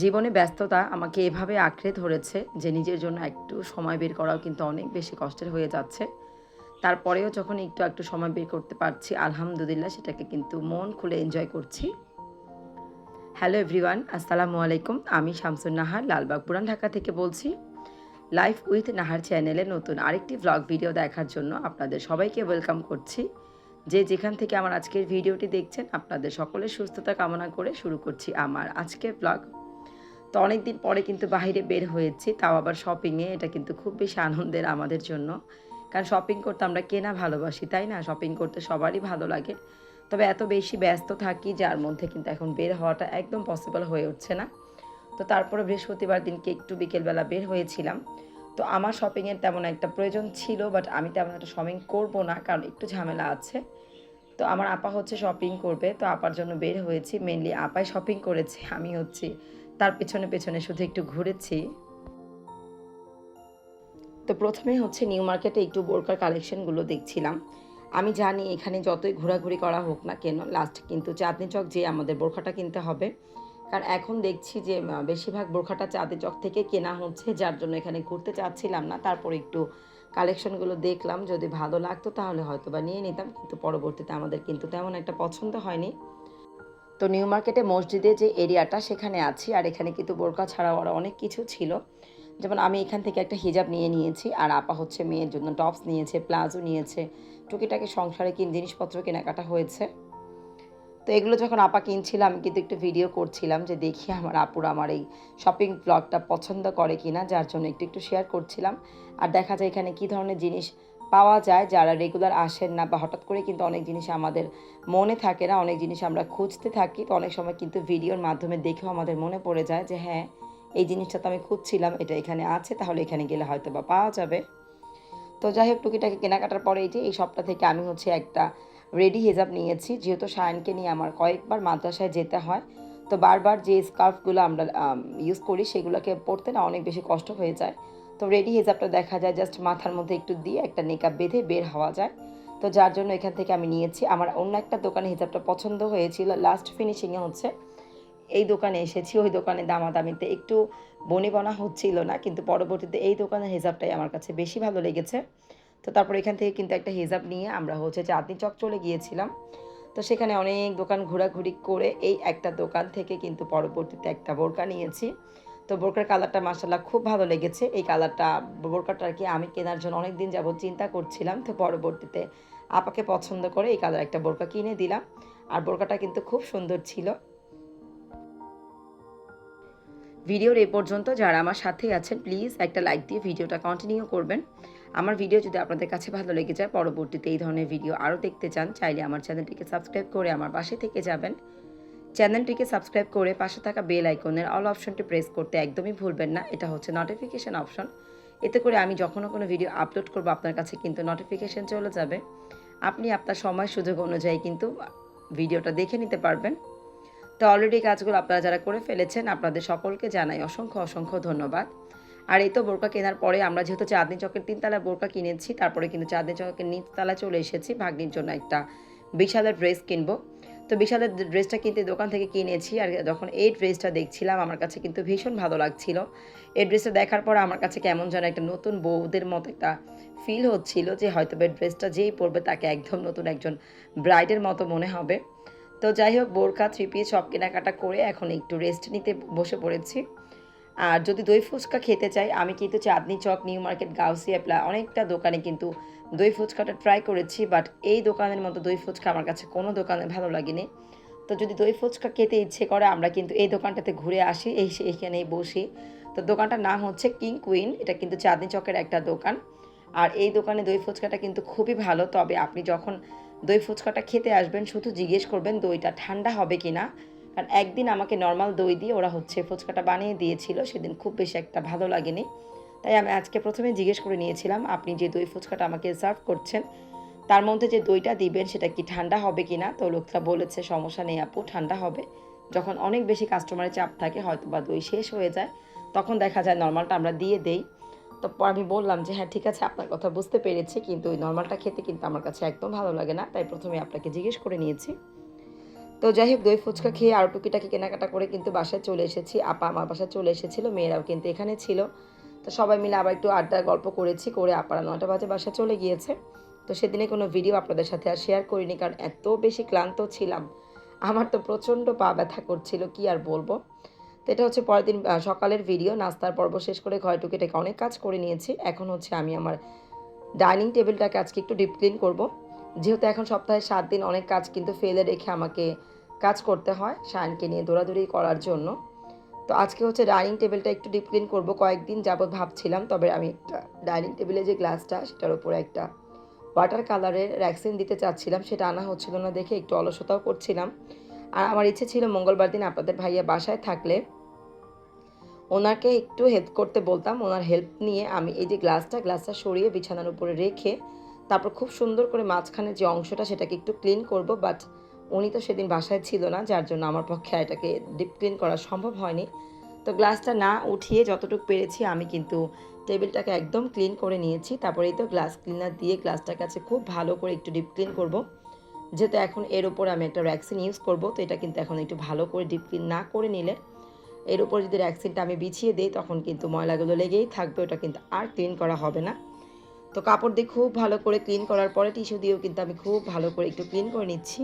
জীবনে ব্যস্ততা আমাকে এভাবে আঁকড়ে ধরেছে যে নিজের জন্য একটু সময় বের করাও কিন্তু অনেক বেশি কষ্টের হয়ে যাচ্ছে। তারপরেও যখন একটু একটু সময় বের করতে পারছি, আলহামদুলিল্লাহ সেটাকে কিন্তু মন খুলে এনজয় করছি। হ্যালো এভরিওয়ান আসসালামু আলাইকুম। আমি শামসুন নাহার, লালবাগ পুরান ঢাকা থেকে বলছি। লাইফ উইথ নাহার চ্যানেলে নতুন আরেকটি ব্লগ ভিডিও দেখার জন্য আপনাদের সবাইকে ওয়েলকাম করছি। যে যেখান থেকে আমার আজকের ভিডিওটি দেখছেন, আপনাদের সকলের সুস্থতা কামনা করে শুরু করছি আমার আজকের ব্লগ তো অনেক দিন পরে কিন্তু বাইরে বের হয়েছি, তাও আবার শপিংয়ে এটা কিন্তু খুব বেশি আনন্দের আমাদের জন্য। কারণ শপিং করতে আমরা কেনা ভালোবাসি, তাই না? শপিং করতে সবারই ভালো লাগে। তবে এত বেশি ব্যস্ত থাকি, যার মধ্যে কিন্তু এখন বের হওয়াটা একদম পসিবল হয়ে উঠছে না। তো তারপরে বৃহস্পতিবার দিনকে একটু বিকেলবেলা বের হয়েছিলাম। তো আমার শপিংয়ের তেমন একটা প্রয়োজন ছিল বাট আমি তেমন একটা শপিং করব না, কারণ একটু ঝামেলা আছে। তো আমার আপা হচ্ছে শপিং করবে, তো আপার জন্য বের হয়েছি। মেনলি আপাই শপিং করেছে, আমি হচ্ছে তার পেছনে পেছনে শুধু একটু ঘুরেছি। তো প্রথমে হচ্ছে নিউ মার্কেটে একটু বোরকার কালেকশনগুলো দেখছিলাম। আমি জানি এখানে যতই ঘোরাঘুরি করা হোক না কেন লাস্ট কিন্তু চাঁদনি চক যে আমাদের বোরখাটা কিনতে হবে। কারণ এখন দেখছি যে বেশিরভাগ বোরখাটা চাঁদনি চক থেকে কেনা হচ্ছে, যার জন্য এখানে ঘুরতে চাচ্ছিলাম না। তারপর একটু কালেকশনগুলো দেখলাম, যদি ভালো লাগতো তাহলে হয়তো বা নিয়ে নিতাম, কিন্তু পরবর্তীতে আমাদের কিন্তু তেমন একটা পছন্দ হয়নি। তো নিউ মার্কেটে মসজিদে যে এরিয়াটা সেখানে আছি, আর এখানে কিন্তু বোরকা ছাড়াও আরও অনেক কিছু ছিল। যেমন আমি এখান থেকে একটা হিজাব নিয়ে নিয়েছি, আর আপা হচ্ছে মেয়ের জন্য টপস নিয়েছে, প্লাজো নিয়েছে, টুকিটাকি সংসারে কিন, জিনিসপত্র কেনাকাটা হয়েছে। তো এগুলো যখন আপা কিনছিলাম আমি কিন্তু একটু ভিডিও করছিলাম যে দেখি আমার আপুরা আমার এই শপিং ব্লগটা পছন্দ করে কিনা, যার জন্য একটু একটু শেয়ার করছিলাম। আর দেখা যায় এখানে কী ধরনের জিনিস পাওয়া যায়, যারা রেগুলার আসেন না বা হঠাৎ করে কিন্তু অনেক জিনিস আমাদের মনে থাকে না, অনেক জিনিস আমরা খুঁজতে থাকি, তো অনেক সময় কিন্তু ভিডিওর মাধ্যমে দেখেও আমাদের মনে পড়ে যায় যে হ্যাঁ এই জিনিসটা তো আমি খুঁজছিলাম, এটা এখানে আছে, তাহলে এখানে গেলে হয়তো বা পাওয়া যাবে। তো যাই হোক, টুকিটাকি কেনাকাটার পরে এই যে, এই সপ্তাহ থেকে আমি হচ্ছে একটা রেডি হেজাব নিয়েছি, যেহেতু সায়নকে নিয়ে আমার কয়েকবার মাদ্রাসায় যেতে হয়, তো বারবার যে স্কার্ফগুলো আমরা ইউজ করি, সেগুলোকে পরতে না অনেক বেশি কষ্ট হয়ে যায়। তো রেডি হেজাবটা দেখা যায় জাস্ট মাথার মধ্যে একটু দিয়ে একটা নেকআপ বেঁধে বের হওয়া যায়। তো যার জন্য এখান থেকে আমি নিয়েছি। আমার অন্য একটা দোকানে হিজাবটা পছন্দ হয়েছিল। লাস্ট ফিনিশিংয়ে হচ্ছে। এই দোকানে এসেছি। ওই দোকানে দামাদামিতে একটু বনে বনা হচ্ছিল না, কিন্তু পরবর্তীতে এই দোকানের হিজাবটাই আমার কাছে বেশি ভালো লেগেছে। তো তারপর এখান থেকে কিন্তু একটা হিজাব নিয়ে আমরা হচ্ছে চাঁদনি চক চলে গিয়েছিলাম। তো সেখানে অনেক দোকান ঘোরাঘুরি করে এই একটা দোকান থেকে কিন্তু পরবর্তীতে একটা বোরকা নিয়েছি। তো বোরকার কালারটা মাসাল্লাহ খুব ভালো লেগেছে। এই কালারটা বোরকাটা আর কি আমি কেনার জন্য অনেক দিন যাবত চিন্তা করছিলাম। তো পরবর্তীতে আপাকে পছন্দ করে এই কালার একটা বোরকা কিনে দিলাম। আর বোরকাটা কিন্তু খুব সুন্দর ছিল। ভিডিওর এ পর্যন্ত যারা আমার সাথে আছেন, প্লিজ একটা লাইক দিয়ে ভিডিওটা কন্টিনিউ করবেন। আমার ভিডিও যদি আপনাদের কাছে ভালো লেগে যায়, পরবর্তীতে এই ধরনের ভিডিও আরও দেখতে চান, চাইলে আমার চ্যানেলটিকে সাবস্ক্রাইব করে আমার পাশে থেকে যাবেন। চ্যানেলটিকে সাবস্ক্রাইব করে পাশে থাকা বেল আইকনের অল অপশনটি প্রেস করতে একদমই ভুলবেন না। এটা হচ্ছে নোটিফিকেশন অপশন এতে করে আমি যখনও কোনো ভিডিও আপলোড করব, আপনার কাছে কিন্তু নোটিফিকেশন চলে যাবে। আপনি আপনার সময় সুযোগ অনুযায়ী কিন্তু ভিডিওটা দেখে নিতে পারবেন। তো অলরেডি কাজগুলো আপনারা যারা করে ফেলেছেন, আপনাদের সকলকে জানাই অসংখ্য অসংখ্য ধন্যবাদ। আর এই তো বোরকা কেনার পরে আমরা যেহেতু চাঁদনি চকের তিনতলা বোরকা কিনেছি, তারপরে কিন্তু চাঁদনি চকের নিচতলা চলে এসেছি। ভাগ্নির জন্য একটা বিশালের ড্রেস কিনবো। তো বিশালের ড্রেসটা কিনতে দোকান থেকে কিনেছি আর যখন এই ড্রেসটা দেখছিলাম আমার কাছে কিন্তু ভীষণ ভালো লাগছিল। এই ড্রেসটা দেখার পর আমার কাছে কেমন যেন একটা নতুন বউদের মতো একটা ফিল হচ্ছিল যে হয়তো বা ড্রেসটা যেই পরবে তাকে একদম নতুন একজন ব্রাইডের মতো মনে হবে। তো যাই হোক বোরকা থ্রি পিস সব কেনাকাটা করে এখন একটু রেস্ট নিতে বসে পড়েছি। আর যদি দই ফুচকা খেতে চাই, আমি কিন্তু চাঁদনি চক, নিউ মার্কেট, গাউসিয়া প্লা অনেকটা দোকানে কিন্তু দই ফুচকাটা ট্রাই করেছি বাট এই দোকানের মতো দই ফুচকা আমার কাছে কোনো দোকানে ভালো লাগেনি। তো যদি দই ফুচকা খেতে ইচ্ছে করে, আমরা কিন্তু এই দোকানটাতে ঘুরে আসি, এই এইখানেই বসি। তো দোকানটার নাম হচ্ছে কিং কুইন এটা কিন্তু চাঁদনি চকের একটা দোকান। আর এই দোকানে দই ফুচকাটা কিন্তু খুবই ভালো, তবে আপনি যখন দই ফুচকাটা খেতে আসবেন, শুধু জিজ্ঞেস করবেন দইটা ঠান্ডা হবে কি না কারণ একদিন আমাকে নর্মাল দই দিয়ে ওরা হচ্ছে ফুচকাটা বানিয়ে দিয়েছিল, সেদিন খুব বেশি একটা ভালো লাগেনি। তাই আমি আজকে প্রথমে জিজ্ঞেস করে নিয়েছিলাম, আপনি যে দই ফুচকাটা আমাকে সার্ভ করছেন, তার মধ্যে যে দইটা দিবেন সেটা কি ঠান্ডা হবে কি না তো লোকটা বলেছে, সমস্যা নেই আপু, ঠান্ডা হবে। যখন অনেক বেশি কাস্টমারের চাপ থাকে হয়তো বা দই শেষ হয়ে যায়, তখন দেখা যায় নর্মালটা আমরা দিয়ে দেই। তো আমি বললাম যে হ্যাঁ ঠিক আছে, আপনার কথা বুঝতে পেরেছি, কিন্তু ওই নর্মালটা খেতে কিন্তু আমার কাছে একদম ভালো লাগে না। তাই প্রথমে আপনাকে জিজ্ঞেস করে নিয়েছি। তো যাই হোক, দই ফুচকা খেয়ে আরও টুকিটাকি কেনাকাটা করে কিন্তু বাসায় চলে এসেছি। আপা আমার বাসায় চলে এসেছিল, মেয়েরাও কিন্তু এখানে ছিল। তো সবাই মিলে আবার একটু আড্ডা গল্প করেছি, করে আপারা নটা বাজে বাসায় চলে গিয়েছে। তো সেদিনে কোনো ভিডিও আপনাদের সাথে আর শেয়ার করিনি, কারণ এত বেশি ক্লান্ত ছিলাম। আমার তো প্রচণ্ড পা ব্যথা করছিল, কি আর বলব। তো এটা হচ্ছে পরের দিন সকালের ভিডিও নাস্তার পর্ব শেষ করে ঘরে টুকিটাকে অনেক কাজ করে নিয়েছি। এখন হচ্ছে আমি আমার ডাইনিং টেবিলটাকে আজকে একটু ডিপ ক্লিন করব। যেহেতু এখন সপ্তাহে সাত দিন অনেক কাজ কিন্তু ফেলে রেখে আমাকে কাজ করতে হয়, শায়নকে নিয়ে দৌড়াদৌড়ি করার জন্য। তো আজকে হচ্ছে ডাইনিং টেবিলটা একটু ডিপ ক্লিন করব। কয়েকদিন যাবৎ ভাবছিলাম, তবে আমি একটা ডাইনিং টেবিলে যে গ্লাসটা, সেটার উপরে একটা ওয়াটার কালারের র্যাক্সিন দিতে চাচ্ছিলাম, সেটা আনা হচ্ছিল না দেখে একটু অলসতাও করছিলাম। আর আমার ইচ্ছে ছিল মঙ্গলবার দিন আপনাদের ভাইয়া বাসায় থাকলে ওনাকে একটু হেল্প করতে বলতাম, ওনার হেল্প নিয়ে আমি এই যে গ্লাসটা গ্লাসটা সরিয়ে বিছানার উপরে রেখে তারপর খুব সুন্দর করে মাঝখানে যে অংশটা, সেটাকে একটু ক্লিন করব। বাট উনি তো সেদিন বাসায় ছিল না, যার জন্য আমার পক্ষে এটাকে ডিপ ক্লিন করা সম্ভব হয়নি। তো গ্লাসটা না উঠিয়ে যতটুকু পেরেছি আমি কিন্তু টেবিলটাকে একদম ক্লিন করে নিয়েছি। তারপরে এই তো গ্লাস ক্লিনার দিয়ে গ্লাসটার কাছে খুব ভালো করে একটু ডিপ ক্লিন করব। যেহেতু এখন এর উপর আমি একটা র্যাক্সিন ইউজ করব, তো এটা কিন্তু এখন একটু ভালো করে ডিপ ক্লিন না করে নিলে এর উপর যদি র্যাক্সিনটা আমি বিছিয়ে দিই, তখন কিন্তু ময়লাগুলো লেগেই থাকবে, ওটা কিন্তু আর ক্লিন করা হবে না। তো কাপড় দিয়ে খুব ভালো করে ক্লিন করার পরে টিস্যু দিয়েও কিন্তু আমি খুব ভালো করে একটু ক্লিন করে নিচ্ছি।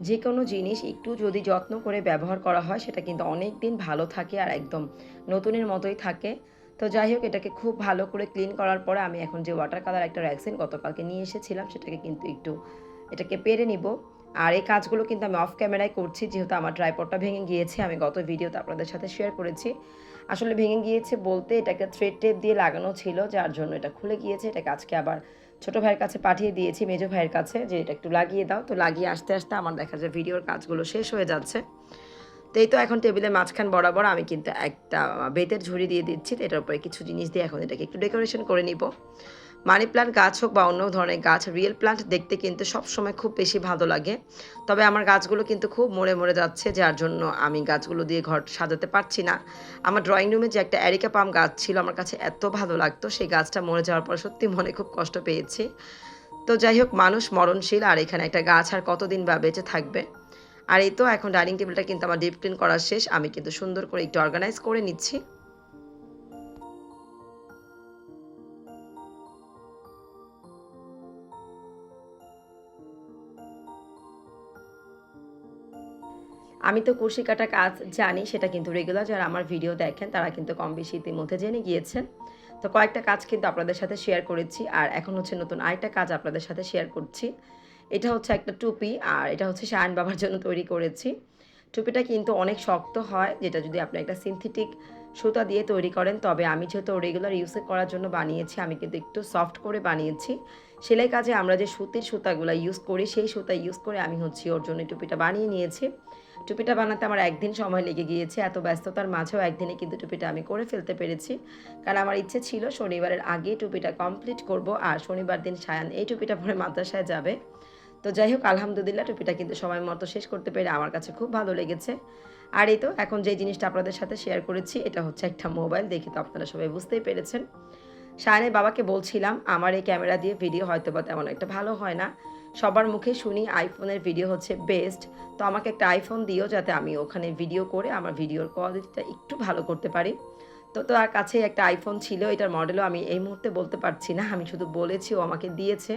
যে কোনো জিনিস একটু যদি যত্ন করে ব্যবহার করা হয়, সেটা কিন্তু অনেক দিন ভালো থাকে আর একদম নতুনের মতোই থাকে। তো যাই হোক, এটাকে খুব ভালো করে ক্লিন করার পরে আমি এখন যে ওয়াটার কালার একটা র্যাক্সিন গতকালকে নিয়ে এসেছিলাম, সেটাকে কিন্তু একটু এটাকে পেরে নিব। আর এই কাজগুলো কিন্তু আমি অফ ক্যামেরায় করছি, যেহেতু আমার ট্রাইপডটা ভেঙে গিয়েছে, আমি গত ভিডিওতে আপনাদের সাথে শেয়ার করেছি। আসলে ভেঙে গিয়েছে বলতে এটাকে থ্রেড টেপ দিয়ে লাগানো ছিল, যার জন্য এটা খুলে গিয়েছে। এটাকে আজকে আবার ছোট ভাইয়ের কাছে পাঠিয়ে দিয়েছি, মেজো ভাইয়ের কাছে, যে এটা একটু লাগিয়ে দাও। তো লাগিয়ে আসতে আসতে আমার দেখা যায় ভিডিওর কাজগুলো শেষ হয়ে যাচ্ছে। তো এই তো এখন টেবিলের মাঝখান বরাবর আমি কিন্তু একটা বেতের ঝুড়ি দিয়ে দিচ্ছি। এটার উপরে কিছু জিনিস দিয়ে এখন এটাকে একটু ডেকোরেশন করে নিব। মানি প্লান্ট গাছ হোক বা অন্য ধরনের গাছ, রিয়েল প্লান্ট দেখতে কিন্তু সবসময় খুব বেশি ভালো লাগে। তবে আমার গাছগুলো কিন্তু খুব মরে মরে যাচ্ছে, যার জন্য আমি গাছগুলো দিয়ে ঘর সাজাতে পারছি না। আমার ড্রয়িং রুমে যে একটা অ্যারিকা পাম গাছ ছিল, আমার কাছে এত ভালো লাগতো, সেই গাছটা মরে যাওয়ার পর সত্যি মনে খুব কষ্ট পেয়েছি। তো যাই হোক, মানুষ মরণশীল, আর এখানে একটা গাছ আর কতদিন বা বেঁচে থাকবে? আর এই তো, এখন ডাইনিং টেবিলটা কিন্তু আমার ডিপ ক্লিন করা শেষ, আমি কিন্তু সুন্দর করে একটু অর্গানাইজ করে নিচ্ছি। আমি তো কুর্শি কাটা কাজ জানি, সেটা কিন্তু রেগুলার যারা আমার ভিডিও দেখেন, তারা কিন্তু কম বেশি ইতিমধ্যে জেনে গিয়েছেন। তো কয়েকটা কাজ কিন্তু আপনাদের সাথে শেয়ার করেছি, আর এখন হচ্ছে নতুন আরেকটা কাজ আপনাদের সাথে শেয়ার করছি। এটা হচ্ছে একটা টুপি, আর এটা হচ্ছে শায়ন বাবার জন্য তৈরি করেছি। টুপিটা কিন্তু অনেক শক্ত হয়, যেটা যদি আপনি একটা সিনথেটিক সুতা দিয়ে তৈরি করেন, তবে আমি যেহেতু রেগুলার ইউজ করার জন্য বানিয়েছি, আমি কিন্তু একটু সফট করে বানিয়েছি। সেলাই কাজে আমরা যে সুতির সুতাগুলো ইউজ করি, সেই সুতা ইউজ করে আমি হচ্ছে ওর জন্য টুপিটা বানিয়ে নিয়েছি। টুপিটা বানাতে আমার একদিন সময় লেগে গিয়েছে, এত ব্যস্ততার মাঝেও একদিনে কিন্তু টুপিটা আমি করে ফেলতে পেরেছি। কারণ আমার ইচ্ছে ছিল শনিবারের আগে টুপিটা কমপ্লিট করব আর শনিবার দিন সায়ান এই টুপিটা পরে মাদ্রাসায় যাবে। তো যাই হোক, আলহামদুলিল্লাহ টুপিটা কিন্তু সময় মতো শেষ করতে পেরে আমার কাছে খুব ভালো লেগেছে। আর এই তো, এখন যে জিনিসটা আপনাদের সাথে শেয়ার করেছি, এটা হচ্ছে একটা মোবাইল দেখে তো আপনারা সবাই বুঝতেই পেরেছেন। শায়নের বাবাকে বলছিলাম, আমার এই ক্যামেরা দিয়ে ভিডিও হয়তো বা তেমন একটা ভালো হয় না। সবার মুখে শুনি আইফোনের ভিডিও হচ্ছে বেস্ট। তো আমাকে একটা আইফোন দিও যাতে আমি ওখানে ভিডিও করে আমার ভিডিওর কোয়ালিটিটা একটু ভালো করতে পারি। তো তার কাছে একটা আইফোন ছিল, এটার মডেলও আমি এই মুহূর্তে বলতে পারছি না, আমি শুধু বলেছি ও আমাকে দিয়েছে।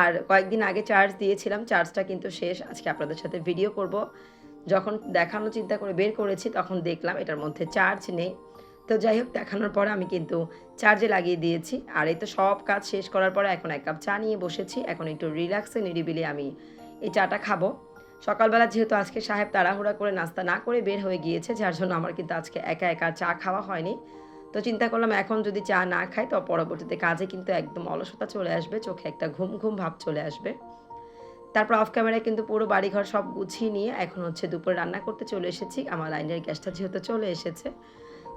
আর কয়েকদিন আগে চার্জ দিয়েছিলাম, চার্জটা কিন্তু শেষ, আজকে আপনাদের সাথে ভিডিও করব। যখন দেখানো চিন্তা করে বের করেছি, তখন দেখলাম এটার মধ্যে চার্জ নেই। তো যাই হোক, দেখানোর পরে আমি কিন্তু চার্জে লাগিয়ে দিয়েছি। আর এই তো সব কাজ শেষ করার পরে এখন এক কাপ চা নিয়ে বসেছি। এখন একটু রিল্যাক্সে নিরিবিলি আমি এই চাটা খাব। সকালবেলা যেহেতু আজকে সাহেব তাড়াহুড়া করে নাস্তা না করে বের হয়ে গিয়েছে, যার জন্য আমার কিন্তু আজকে একা একা চা খাওয়া হয়নি। তো চিন্তা করলাম এখন যদি চা না খাই, তো পরবর্তীতে কাজে কিন্তু একদম অলসতা চলে আসবে, চোখে একটা ঘুম ঘুম ভাব চলে আসবে। তারপর অফ ক্যামেরায় কিন্তু পুরো বাড়িঘর সব গুছিয়ে নিয়ে এখন হচ্ছে দুপুরে রান্না করতে চলে এসেছি। আমার লাইনের গ্যাসটা যেহেতু চলে এসেছে।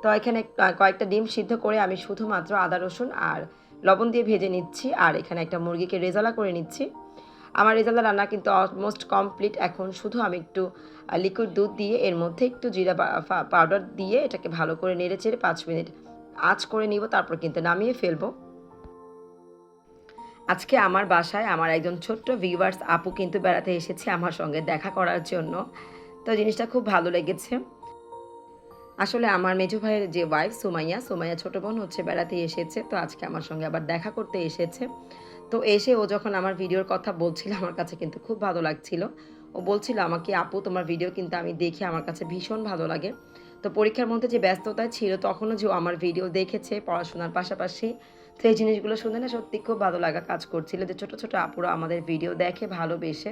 তো এখানে কয়েকটা ডিম সিদ্ধ করে আমি শুধুমাত্র আদা, রসুন আর লবণ দিয়ে ভেজে নিচ্ছি। আর এখানে একটা মুরগিকে রেজালা করে নিচ্ছি। আমার রেজালা রান্না কিন্তু অলমোস্ট কমপ্লিট এখন শুধু আমি একটু লিকুইড দুধ দিয়ে এর মধ্যে একটু জিরা পাউডার দিয়ে এটাকে ভালো করে নেড়ে চেড়ে পাঁচ মিনিট আঁচ করে নিব, তারপর কিন্তু নামিয়ে ফেলব। আজকে আমার বাসায় আমার একজন ছোট্ট ভিউয়ার্স আপু কিন্তু বেড়াতে এসেছে আমার সঙ্গে দেখা করার জন্য। তো জিনিসটা খুব ভালো লেগেছে। আসলে আমার মেজো ভাইয়ের যে ওয়াইফ সুমাইয়া সুমাইয়া ছোট বোন হচ্ছে বেড়াতে এসেছে। তো আজকে আমার সঙ্গে আবার দেখা করতে এসেছে। তো এসে ও যখন আমার ভিডিওর কথা বলছিল, আমার কাছে কিন্তু খুব ভালো লাগছিল। ও বলছিল আমাকে, আপু, তোমার ভিডিও কিন্তু আমি দেখি আমার কাছে ভীষণ ভালো লাগে। তো পরীক্ষার মধ্যে যে ব্যস্ততায় ছিল, তখনও যে আমার ভিডিও দেখেছে পড়াশোনার পাশাপাশি, তো এই জিনিসগুলো শুনে না সত্যি খুব ভালো লাগা কাজ করছিল যে ছোট ছোট আপুরা আমাদের ভিডিও দেখে, ভালোবেসে।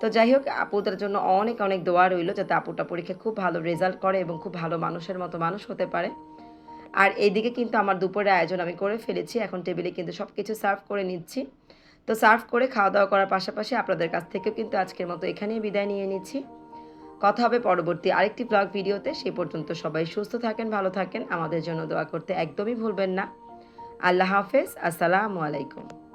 তো যাই হোক, আপুদের জন্য অনেক অনেক দোয়া রইল যাতে আপুটা পরীক্ষায় খুব ভালো রেজাল্ট করে এবং খুব ভালো মানুষের মতো মানুষ হতে পারে। আর এইদিকে কিন্তু আমার দুপুরের আয়োজন আমি করে ফেলেছি। এখন টেবিলে কিন্তু সব কিছু সার্ভ করে নিচ্ছি। তো সার্ভ করে খাওয়া দাওয়া করার পাশাপাশি আপনাদের কাছ থেকেও কিন্তু আজকের মতো এখানেই বিদায় নিয়ে নিচ্ছি। কথা হবে পরবর্তী আরেকটি ব্লগ ভিডিওতে। সেই পর্যন্ত সবাই সুস্থ থাকেন, ভালো থাকেন। আমাদের জন্য দোয়া করতে একদমই ভুলবেন না। আল্লাহ হাফেজ। আসসালামু আলাইকুম।